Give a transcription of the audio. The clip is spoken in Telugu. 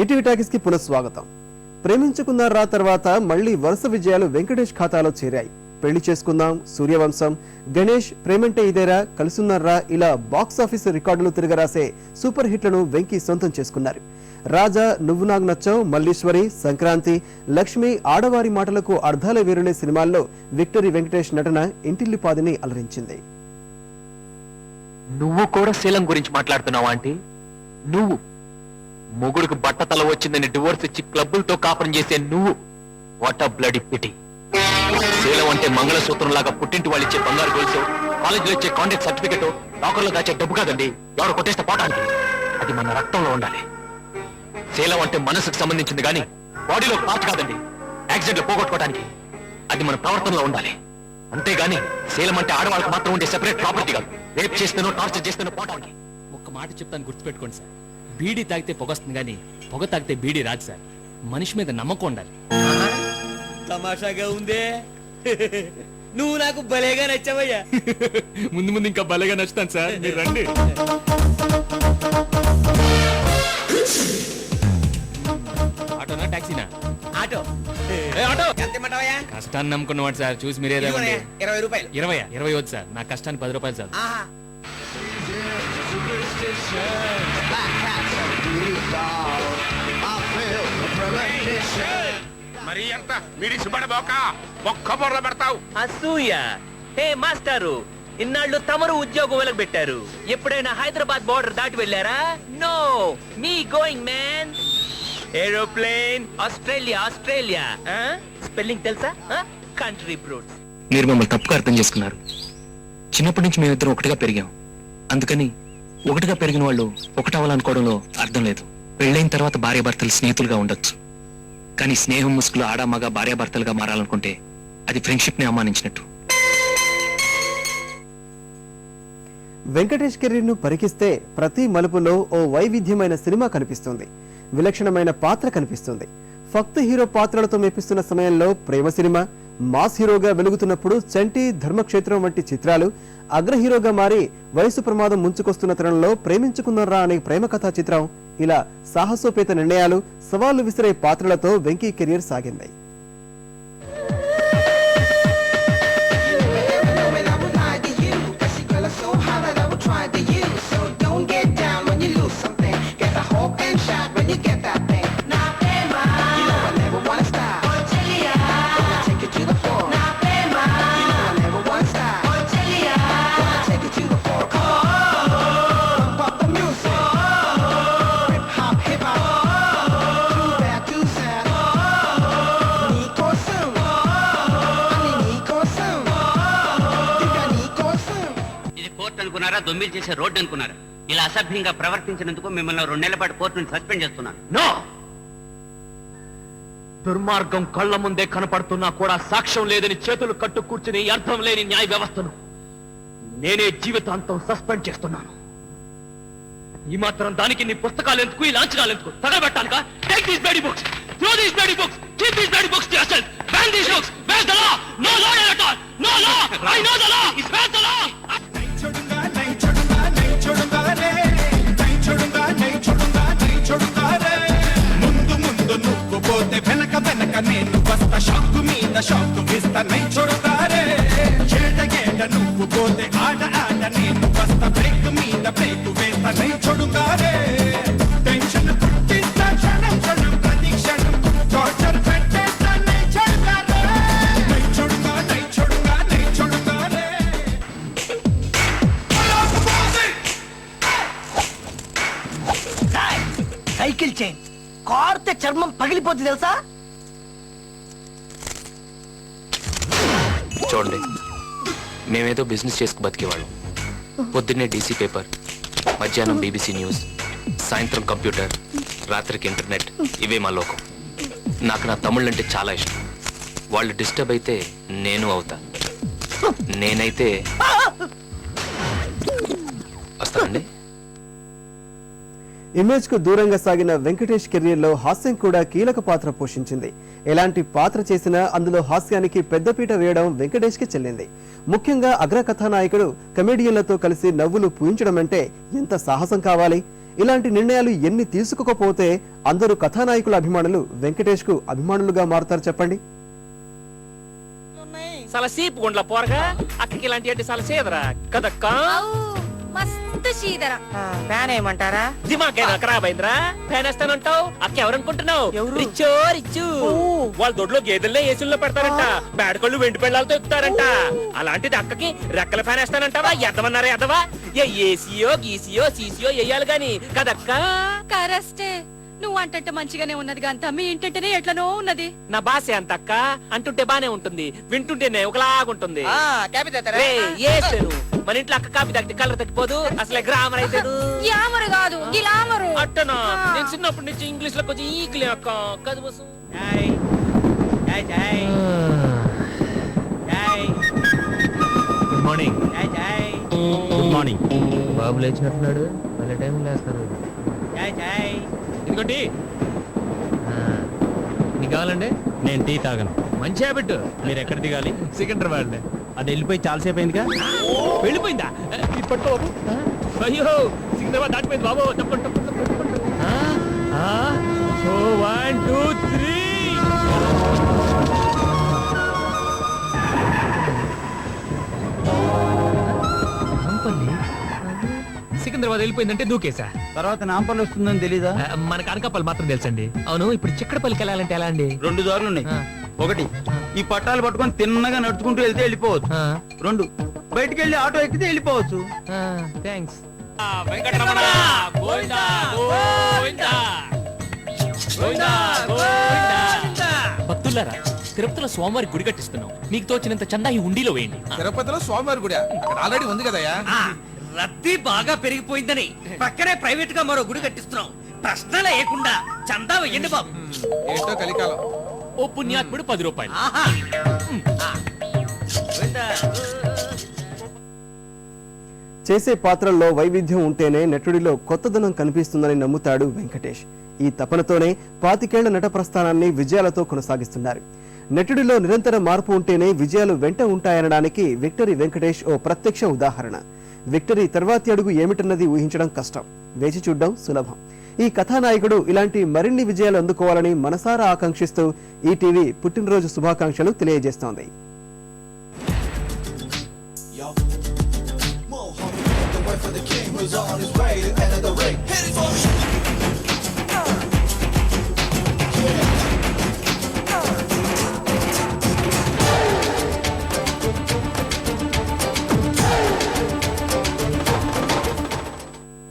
ఈటీవీ టాకీస్కి పునఃస్వాగతం ప్రేమించుకున్నారా తర్వాత మళ్ళీ వరుస విజయాలు వెంకటేష్ ఖాతాలో చేరాయి. పెళ్ళి చేసుకుందాం సూర్యవంశం గణేష్ ప్రేమంటే ఇదేరా కలుసున్నారా ఇలా బాక్స్ ఆఫీస్ రికార్డులు తిరగరాసే సూపర్ హిట్లను వెంకీ సొంతం చేసుకున్నారు. రాజా నువ్వు నాకు నచ్చావు మల్లీశ్వరి సంక్రాంతి లక్ష్మి ఆడవారి మాటలకు అర్థాల వేరునే సినిమాల్లో విక్టరీ వెంకటేష్ నటన ఇంటిల్లిపాదిని అలరించింది. నువ్వు కూడా శీలం గురించి మాట్లాడుతున్నావా ఆంటీ? నువ్వు మొగుడుకు బట్ట తల వచ్చిందని డివోర్స్ ఇచ్చి క్లబ్బులతో కాపురం చేసే నువ్వు. వాట్ బ్లడ్ పిటి శీలం అంటే మంగళసూత్రం లాగా పుట్టింటి వాళ్ళు ఇచ్చే బంగారు గొలుసు కాలేజీలో ఇచ్చే కాంటాక్ట్ సర్టిఫికెట్ లాకర్లో దాచే డబ్బు కాదండి. ఎవరు కొట్టేస్తే పోవడానికి అది మన రక్తంలో ఉండాలి. శీలం అంటే మనసుకు సంబంధించింది కానీ బాడీలో పార్ట్ కాదండి. యాక్సిడెంట్ పోగొట్టుకోవడానికి అది మన ప్రవర్తనలో ఉండాలి. అంతేగాని శీలం అంటే ఆడవాళ్ళకి మాత్రం ఉండే సెపరేట్ ప్రాపర్టీ కాదు. రేప్ చేస్తేనో టార్చర్ చేస్తేనో పోవడానికి ఒక్క మాట చెప్తాను గుర్తుపెట్టుకోండి సార్. బీడీ తాగితే పొగొస్తుంది కానీ పొగ తాగితే బీడీ రాదు సార్. మనిషి మీద నమ్మకం ఉండాలి. తమాషాగా ఉందే. నువ్వు నాకు భలేగా నచ్చావయ్యా. ముందు ముందు ఇంకా భలేగా నచ్చుతాను సార్. మీరు రండి. ఆటోనా టాక్సీనా? ఆటో. ఏ, ఆటో! కష్టాన్ని నమ్ముకున్నవాడు సార్. చూసి మీరే ఇదిగోనే, ఇవ్వండి ఇరవై రూపాయలు. ఇరవై ఇరవై వద్దు సార్. నా కష్టానికి పది రూపాయలు సార్ మరి ఎంత మిడిసి పడబోక ఒక్క బొర్ర పెడతావు. అసూయ. హే మాస్టారు ఇన్నాళ్ళు తమరు ఉద్యోగం వెలగబెట్టారు ఎప్పుడైనా హైదరాబాద్ బోర్డర్ దాటి వెళ్ళారా? No. Me going man aeroplane Australia Australia. Spelling తెలుసా? కంట్రీ బ్రూట్స్ మీరు మమ్మల్ని తప్పుగా అర్థం చేసుకున్నారు. చిన్నప్పటి నుంచి మేమిద్దరం ఒకటిగా పెరిగాం. అందుకని ఒకటిగా పెరిగిన వాళ్ళు ఒకటవ్వాలనుకోవడంలో అర్థం లేదు. పెళ్ళైన తర్వాత భార్యాభర్తలు స్నేహితులుగా ఉండొచ్చు. కానీ స్నేహం ముసుగులు ఆడ మగ భార్యాభర్తలుగా మారాలనుకుంటే అది ఫ్రెండ్షిప్ని అవమానించినట్టు. వెంకటేష్ కెరీర్ను పరికిస్తే ప్రతి మలుపులో ఓ వైవిధ్యమైన సినిమా కనిపిస్తుంది. విలక్షణమైన పాత్ర కనిపిస్తుంది. ఫక్త్ హీరో పాత్రలతో మెప్పిస్తున్న సమయంలో ప్రేమ సినిమా మాస్ హీరోగా వెలుగుతున్నప్పుడు చంటి ధర్మక్షేత్రం వంటి చిత్రాలు అగ్ర హీరోగా మారి వయసు ప్రమాదం ముంచుకొస్తున్న తరుణంలో ప్రేమించుకున్నారా అనే ప్రేమ కథా చిత్రం ఇలా సాహసోపేత నిర్ణయాలు సవాళ్ళు విసిరే పాత్రలతో వెంకీ కెరీర్ సాగింది. అనుకున్నారా దొమ్మిలు చేసే రోడ్డు అనుకున్నారా. ఇలా అసభ్యంగా ప్రవర్తించినందుకు మిమ్మల్ని రెండేళ్ళ పాటు కోర్టు నుంచి సస్పెండ్ చేస్తున్నాను. నో! దుర్మార్గం కళ్ళ ముందే కనపడుతున్నా కూడా సాక్ష్యం లేదని చేతులు కట్టు కూర్చుని అర్థం లేని న్యాయ వ్యవస్థను నేనే జీవితాంతం సస్పెండ్ చేస్తున్నాను. ఈ మాత్రం దానికి నీ పుస్తకాలు ఎందుకు ఈ లాంఛనాలు ఎందుకు? తగలబెట్టానుక take these bloody books throw these bloody books keep these bloody books to yourself ban these books where the law no law at all no law I know the law is where the law షాకు ఇస్తా చూడతారే ఏడ నువ్వు పోతే ఆడ ఆడ నేను వస్తా. బ్రేక్ మీద బ్రేక్ వేస్తా నై టెన్షన్ పుట్టిస్తా క్షణం క్షణం ప్రతి క్షణం. టార్చర్ చూడతారే నై నై నై సైకిల్ చైన్. కార్తే చర్మం పగిలిపోతుంది తెలుసా? చూడండి. మేమేదో బిజినెస్ చేసుకు బతికేవాళ్ళం. పొద్దున్నే డీసీ పేపర్ మధ్యాహ్నం బీబీసీ న్యూస్ సాయంత్రం కంప్యూటర్ రాత్రికి ఇంటర్నెట్ ఇవే మా లోకం. నాకు నా తమ్ముళ్ళంటే చాలా ఇష్టం. వాళ్ళు డిస్టర్బ్ అయితే నేను అవుతా. నేనైతే ఇమేజ్కు దూరంగా సాగిన వెంకటేష్ కెరీర్లో హాస్యం కూడా కీలక పాత్ర పోషించింది. ఎలాంటి పాత్ర చేసినా అందులో హాస్యానికి పెద్దపీట వేయడం వెంకటేష్కి చెల్లింది. ముఖ్యంగా అగ్ర కథానాయకుడు కమెడియన్లతో కలిసి నవ్వులు పూయించడం అంటే ఎంత సాహసం కావాలి? ఇలాంటి నిర్ణయాలు ఎన్ని తీసుకోకపోతే అందరూ కథానాయకుల అభిమానులు వెంకటేష్కు అభిమానులుగా మారుతారు చెప్పండి. చాలా సీపు గుండ్ల పోరగా అక్కకి ఇలాంటి అంటే చాలా సేదరా కదక్క మస్తు శీదర ఫ్యాన్ ఏమంటారా? ఏదో ఖరాబ్ అయిందిరా ఫ్యాన్ వేస్తానంటావు? అక్క ఎవరనుకుంటున్నావు? ఎవరు? రిచ్చో. రిచ్చు వాళ్ళ దొడ్లో గేదెల్లో ఏసుల్లో పెడతారంట. బేడకళ్ళు వెండి పెళ్ళాలతో ఎక్కుతారంట. అలాంటిది అక్కకి రెక్కల ఫ్యాన్ వేస్తానంటావా? ఎద్దమన్నారా ఎద్దవా ఏ ఏసీయో గీసీయో సీసీయో వేయాలి గాని. కదక్క? కరెస్టే. నువ్వు అంటంటే మంచిగానే ఉన్నది గంత మీ ఇంటంటేనే ఎట్లనో ఉన్నది. నా భాష అంత అక్క అంటుంటే బానే ఉంటుంది వింటుంటేనే ఒకలాగుంటుంది రే, మన ఇంట్లో అక్క కాపీ తగ్గితే కలర్ తగ్గిపోదు అసలే గ్రామర్ అయితే యామరు కాదు గిలామరు. అట్టనా? నేను చిన్నప్పటి నుంచి ఇంగ్లీష్లో కొంచెం ఈక్లే అక్క. కదు bus. Good morning good morning బాబు లేచినట్టున్నాడు. మళ్ళీ టైం లేస్తారు ఇదిగోండి నీకు కావాలండి? నేను టీ తాగను. మంచి హ్యాబిట్ మీరు ఎక్కడ దిగాలి? సికింద్రాబాద్ అది వెళ్ళిపోయి చాలాసేపు అయిందిగా? వెళ్ళిపోయిందా? ఇది పట్టు బాబు. అయ్యో సికింద్రాబాద్ దాటిపోయింది బాబు. తప్పండి తప్పండి తప్పండి వన్ టూ త్రీ. సికింద్రాబాద్ వెళ్ళిపోయిందంటే దూకేసా తర్వాత నాంపల్లి వస్తుందని తెలీదా? మనకు అనకాపల్లి మాత్రం తెలుసండి. అవును ఇప్పుడు చిక్కడపల్లికి వెళ్ళాలంటే ఎలా అండి? రెండు దారులు ఉన్నాయి. ఒకటి ఈ పట్టాలు పట్టుకొని తిన్నగా నడుచుకుంటూ వెళ్తే వెళ్ళిపోవచ్చు. రెండు బయటికి వెళ్ళి ఆటో ఎక్కితే వెళ్ళిపోవచ్చు. థ్యాంక్స్ వెంకటరమణ గోవిందా గోవిందా. గోవిందా గోవిందా. భక్తులారా తిరుపతిలో స్వామివారి గుడి కట్టిస్తున్నాం. మీకు తోచినంత చందా ఈ ఉండిలో వేయండి. తిరుపతిలో స్వామివారి గుడి ఆల్రెడీ ఉంది కదయ్యా? రద్దీ బాగా పెరిగిపోయిందని పక్కనే ప్రైవేట్గా మరో గుడి కట్టిస్తున్నాం. ప్రశ్న లేకుండా చందా వెయ్యండి బాబు. ఏంటో కలికాలం. ఓ పుణ్యాత్ముడు పది రూపాయలు. ఆహా. ఆ. గోవిందా. చేసే పాత్రల్లో వైవిధ్యం ఉంటేనే నటుడిలో కొత్తదనం కనిపిస్తుందని నమ్ముతాడు వెంకటేష్. ఈ తపనతోనే పాతికేళ్ళ నట ప్రస్థానాన్ని విజయాలతో కొనసాగిస్తున్నారు. నటుడిలో నిరంతర మార్పు ఉంటేనే విజయాలు వెంట ఉంటాయనడానికి విక్టరీ వెంకటేష్ ఓ ప్రత్యక్ష ఉదాహరణ. విక్టరీ తర్వాతి అడుగు ఏమిటన్నది ఊహించడం కష్టం. వేచి చూడడం సులభం. ఈ కథానాయకుడు ఇలాంటి మరిన్ని విజయాలు అందుకోవాలని మనసారా ఆకాంక్షిస్తూ ఈటీవీ పుట్టినరోజు శుభాకాంక్షలు తెలియజేస్తోంది.